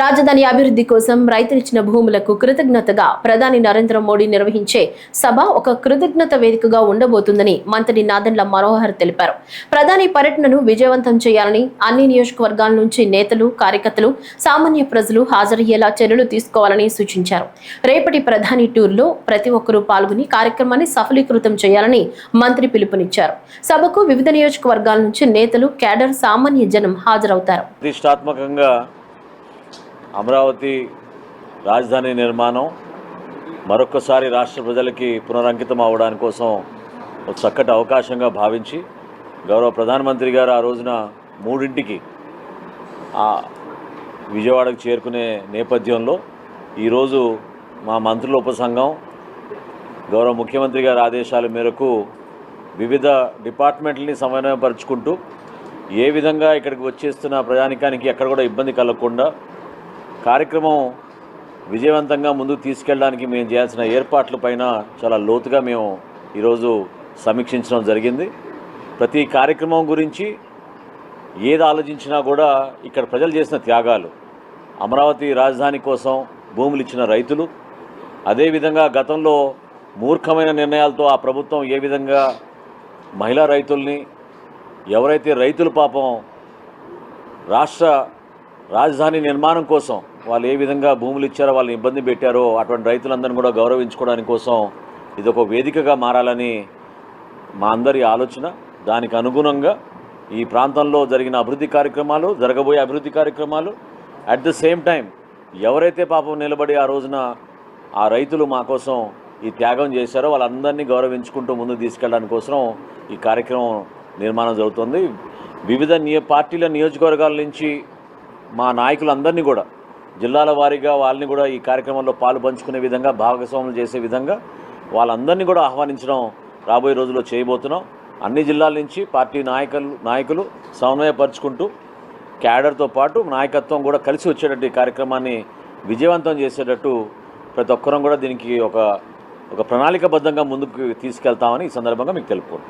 రాజధాని అభివృద్ధి కోసం రైతులిచ్చిన భూములకు కృతజ్ఞతగా ప్రధాని నరేంద్ర మోడీ నిర్వహించే సభ ఒక కృతజ్ఞత వేదికగా ఉండబోతుందని మంత్రి నాదెండ్ల మనోహర్ తెలిపారు. ప్రధాని పర్యటనను విజయవంతం చేయాలని అన్ని నియోజకవర్గాల నుంచి నేతలు కార్యకర్తలు సామాన్య ప్రజలు హాజరయ్యేలా చర్యలు తీసుకోవాలని సూచించారు. రేపటి ప్రధాని టూర్లో ప్రతి ఒక్కరూ పాల్గొని కార్యక్రమాన్ని సఫలీకృతం చేయాలని మంత్రి పిలుపునిచ్చారు. సభకు వివిధ నియోజకవర్గాల నుంచి నేతలు కేడర్ సామాన్య జనం హాజరవుతారు. ప్రతిష్టాత్మకంగా అమరావతి రాజధాని నిర్మాణం మరొక్కసారి రాష్ట్ర ప్రజలకి పునరంకితం అవడానికి కోసం ఒక చక్కటి అవకాశంగా భావించి గౌరవ ప్రధానమంత్రి గారు ఆ రోజున మూడింటికి ఆ విజయవాడకు చేరుకునే నేపథ్యంలో ఈరోజు మా మంత్రుల ఉపసంఘం గౌరవ ముఖ్యమంత్రి గారి ఆదేశాల మేరకు వివిధ డిపార్ట్మెంట్లని సమన్వయపరుచుకుంటూ ఏ విధంగా ఇక్కడికి వచ్చేస్తున్న ప్రయాణికానికి ఎక్కడ కూడా ఇబ్బంది కలగకుండా కార్యక్రమం విజయవంతంగా ముందుకు తీసుకెళ్ళడానికి మేము చేయాల్సిన ఏర్పాట్ల పైన చాలా లోతుగా మేము ఈరోజు సమీక్షించడం జరిగింది. ప్రతి కార్యక్రమం గురించి ఏది ఆలోచించినా కూడా ఇక్కడ ప్రజలు చేసిన త్యాగాలు అమరావతి రాజధాని కోసం భూములు ఇచ్చిన రైతులు అదేవిధంగా గతంలో మూర్ఖమైన నిర్ణయాలతో ఆ ప్రభుత్వం ఏ విధంగా మహిళా రైతుల్ని ఎవరైతే రైతులు పాపం రాష్ట్ర రాజధాని నిర్మాణం కోసం వాళ్ళు ఏ విధంగా భూములు ఇచ్చారో వాళ్ళని ఇబ్బంది పెట్టారో అటువంటి రైతులందరినీ కూడా గౌరవించుకోవడానికి కోసం ఇది ఒక వేదికగా మారాలని మా అందరి ఆలోచన. దానికి అనుగుణంగా ఈ ప్రాంతంలో జరిగిన అభివృద్ధి కార్యక్రమాలు జరగబోయే అభివృద్ధి కార్యక్రమాలు అట్ ద సేమ్ టైం ఎవరైతే పాపం నిలబడి ఆ రోజున ఆ రైతులు మా కోసం ఈ త్యాగం చేశారో వాళ్ళందరినీ గౌరవించుకుంటూ ముందు తీసుకెళ్ళడానికి కోసం ఈ కార్యక్రమం నిర్మాణం జరుగుతుంది. వివిధ నియ పార్టీల నియోజకవర్గాల నుంచి మా నాయకులందరినీ కూడా జిల్లాల వారీగా వాళ్ళని కూడా ఈ కార్యక్రమంలో పాలు పంచుకునే విధంగా భాగస్వాములు చేసే విధంగా వాళ్ళందరినీ కూడా ఆహ్వానించడం రాబోయే రోజుల్లో చేయబోతున్నాం. అన్ని జిల్లాల నుంచి పార్టీ నాయకులు నాయకులు సమన్వయపరుచుకుంటూ క్యాడర్తో పాటు నాయకత్వం కూడా కలిసి వచ్చేటట్టు ఈ కార్యక్రమాన్ని విజయవంతం చేసేటట్టు ప్రతి ఒక్కరం కూడా దీనికి ఒక ఒక ప్రణాళికబద్ధంగా ముందుకు తీసుకెళ్తామని ఈ సందర్భంగా మీకు తెలుపుకుంటున్నాను